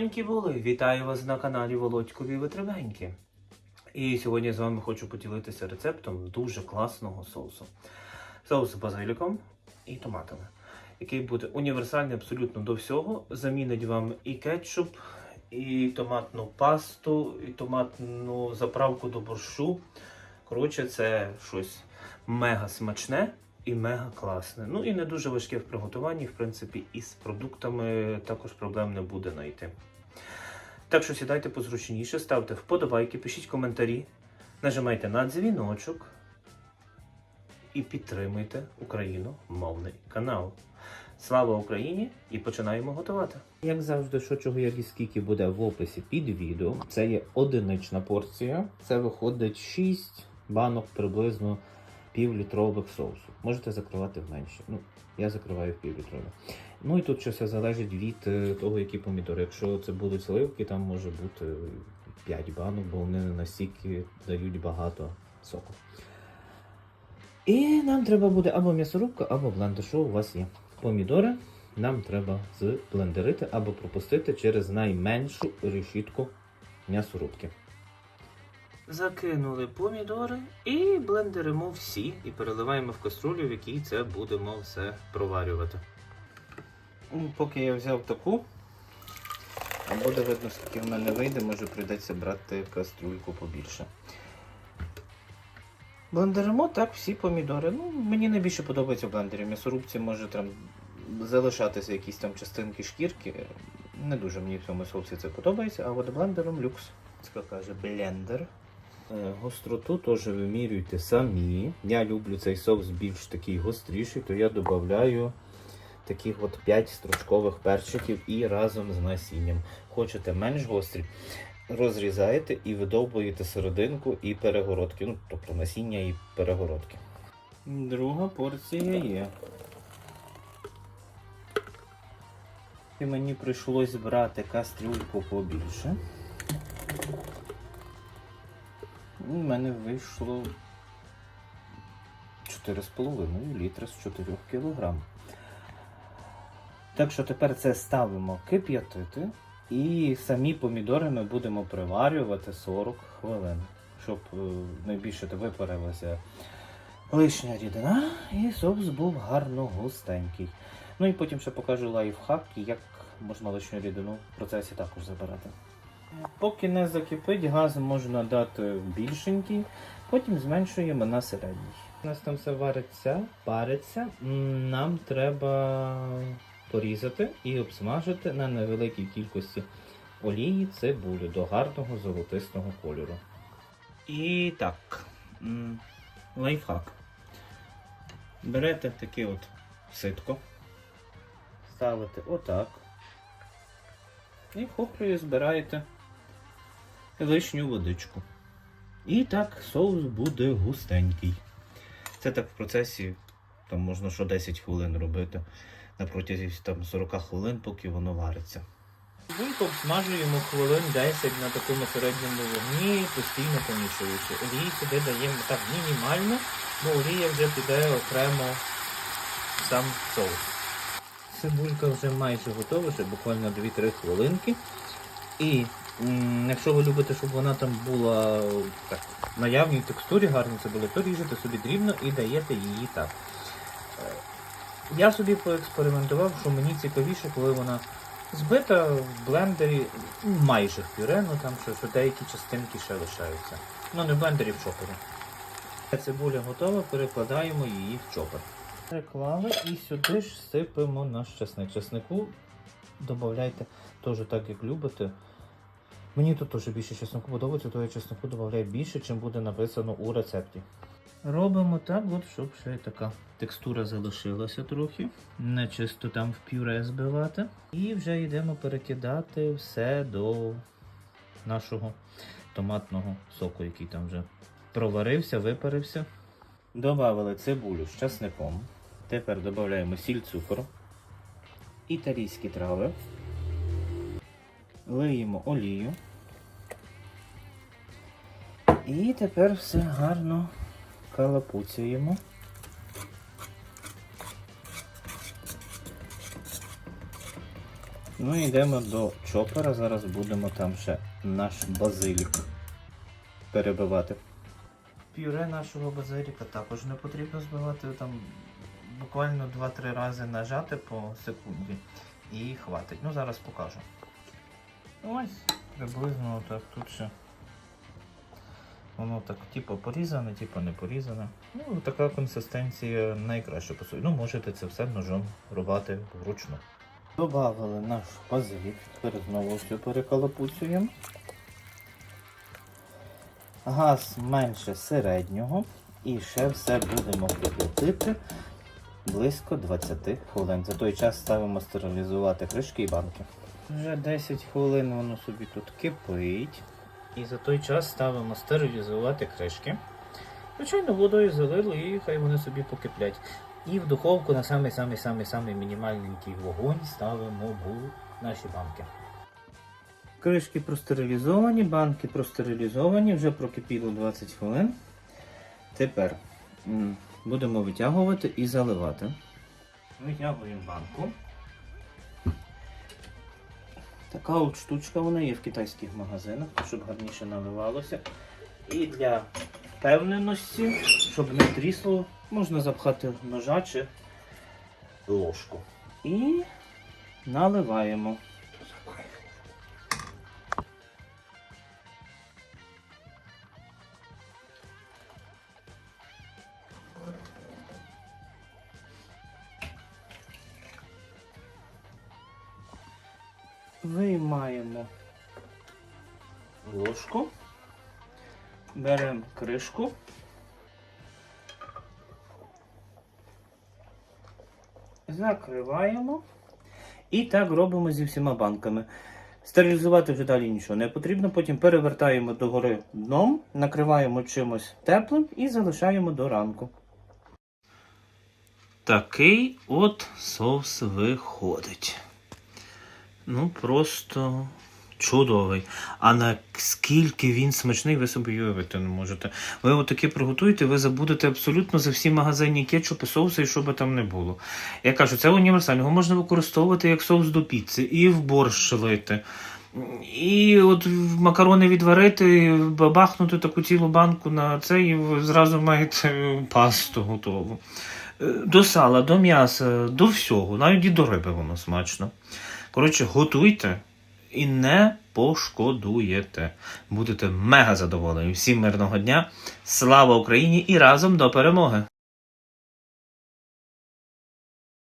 Здоровенькі були! Вітаю вас на каналі Володькові Витривенькі. І сьогодні з вами хочу поділитися рецептом дуже класного соусу. Соус з базиліком і томатами, який буде універсальний абсолютно до всього. Замінить вам і кетчуп, і томатну пасту, і томатну заправку до борщу. Коротше, це щось мега смачне і мега класне. Ну і не дуже важке в приготуванні. В принципі, і з продуктами також проблем не буде знайти. Так що сідайте позручніше, ставте вподобайки, пишіть коментарі, нажимайте на дзвіночок і підтримуйте україномовний канал. Слава Україні! І починаємо готувати. Як завжди, що чого як і скільки буде в описі під відео. Це є одинична порція. Це виходить 6 банок приблизно півлітрових соусу. Можете закривати в менше. Ну, я закриваю в півлітрове. Ну і тут щось залежить від е, того, які помідори. Якщо це будуть сливки, там може бути 5 банок, бо вони настільки дають багато соку. І нам треба буде або м'ясорубка, або блендер. Що у вас є? Помідори нам треба зблендерити або пропустити через найменшу решітку м'ясорубки. Закинули помідори і блендеримо всі і переливаємо в каструлю, в якій це будемо все проварювати. Ну, Поки я взяв таку, буде видно, скільки в мене вийде, може прийдеться брати кастрюльку побільше. Блендеримо так всі помідори. Ну, мені найбільше подобається в блендері. М'ясорубці може там залишатися якісь там частинки шкірки. Не дуже мені в цьому соусі це подобається, а от блендером люкс. Це каже блендер. Е, Гостроту теж вимірюйте самі. Я люблю цей соус більш такий гостріший, то я додаю таких от 5 стручкових перчиків і разом з насінням. Хочете менш гострі, розрізаєте і видовбуєте серединку і перегородки. Ну, тобто насіння і перегородки. Друга порція є. І мені прийшлось брати кастрюльку побільше. У мене вийшло 4,5 літра з 4 кг. Так що тепер це ставимо кип'ятити і самі помідори ми будемо приварювати 40 хвилин, щоб е, найбільше випарилася лишня рідина і соус був гарно густенький. Ну і потім ще покажу лайфхак, як можна лишню рідину в процесі також забирати. Поки не закипить, газ можна дати більшенький, потім зменшуємо на середній. У нас там все вариться, париться. Нам треба порізати і обсмажити на невеликій кількості олії цибулю до гарного золотистого кольору. І так, лайфхак. Берете таке от ситко, ставите отак. І хоплею збираєте лишню водичку. І так соус буде густенький. Це так в процесі там можна що 10 хвилин робити на протязі там, 40 хвилин, поки воно вариться. Цибульку обсмажуємо хвилин 10 на такому середньому вогні, постійно помішуючи. Олії сюди даємо так мінімально, бо олія вже піде окремо сам соус. Цибулька вже майже готова, ще буквально 2-3 хвилинки. І якщо ви любите, щоб вона там була так, наявній текстурі гарно це було, то ріжете собі дрібно і даєте її так. Е, Я собі поекспериментував, що мені цікавіше, коли вона збита в блендері ну, майже в пюре, ну там що, що деякі частинки ще лишаються. Ну не в блендері, в чопері. Цибуля готова, перекладаємо її в чопер. Переклали і сюди ж сипемо наш чесник. Чеснику додавайте теж так, як любите. Мені тут теж більше чеснику подобається, то я чеснику додаю більше, чим буде написано у рецепті. Робимо так, от, щоб ще така текстура залишилася трохи. Не чисто там в пюре збивати. І вже йдемо перекидати все до нашого томатного соку, який там вже проварився, випарився. Добавили цибулю з часником. Тепер додаємо сіль цукор, італійські трави, лиємо олію. І тепер все гарно калапуцюємо. Ну і йдемо до чопера. Зараз будемо там ще наш базилік перебивати. Пюре нашого базиліка також не потрібно збивати там буквально 2-3 рази нажати по секунді і хватить. Ну зараз покажу. Ось приблизно так тут ще. Воно так типу порізане, типу не порізане. Ну, така консистенція найкраще пасує. Ну, можете це все ножом рубати вручну. Добавили наш базилік, тепер знову все перекалапуцюємо. Газ менше середнього. І ще все будемо кип'ятити близько 20 хвилин. За той час ставимо стерилізувати кришки і банки. Вже 10 хвилин воно собі тут кипить. І за той час ставимо стерилізувати кришки. Звичайно, водою залили і хай вони собі покиплять. І в духовку на самий самий самий самий мінімальненький вогонь ставимо наші банки. Кришки простерилізовані, банки простерилізовані, вже прокипіло 20 хвилин. Тепер будемо витягувати і заливати. Витягуємо банку. Така от штучка вона є в китайських магазинах, щоб гарніше наливалося. І для впевненості, щоб не трісло, можна запхати ножа чи ложку. І наливаємо. Виймаємо ложку, беремо кришку. Закриваємо. І так робимо зі всіма банками. Стерилізувати вже далі нічого не потрібно. Потім перевертаємо догори дном, накриваємо чимось теплим і залишаємо до ранку. Такий от соус виходить. Ну, просто чудовий. А наскільки він смачний, ви собі уявити не можете. Ви отаке приготуєте, ви забудете абсолютно за всі магазинні кетчупи, соуси, і що би там не було. Я кажу, це універсально. Його можна використовувати як соус до піци, і в борщ лити. І от макарони відварити, бабахнути таку цілу банку на це, і зразу маєте пасту готову. Е, До сала, до м'яса, до всього, навіть і до риби воно смачно. Коротше, готуйте і не пошкодуєте. Будете мега задоволені. Всім мирного дня. Слава Україні і разом до перемоги!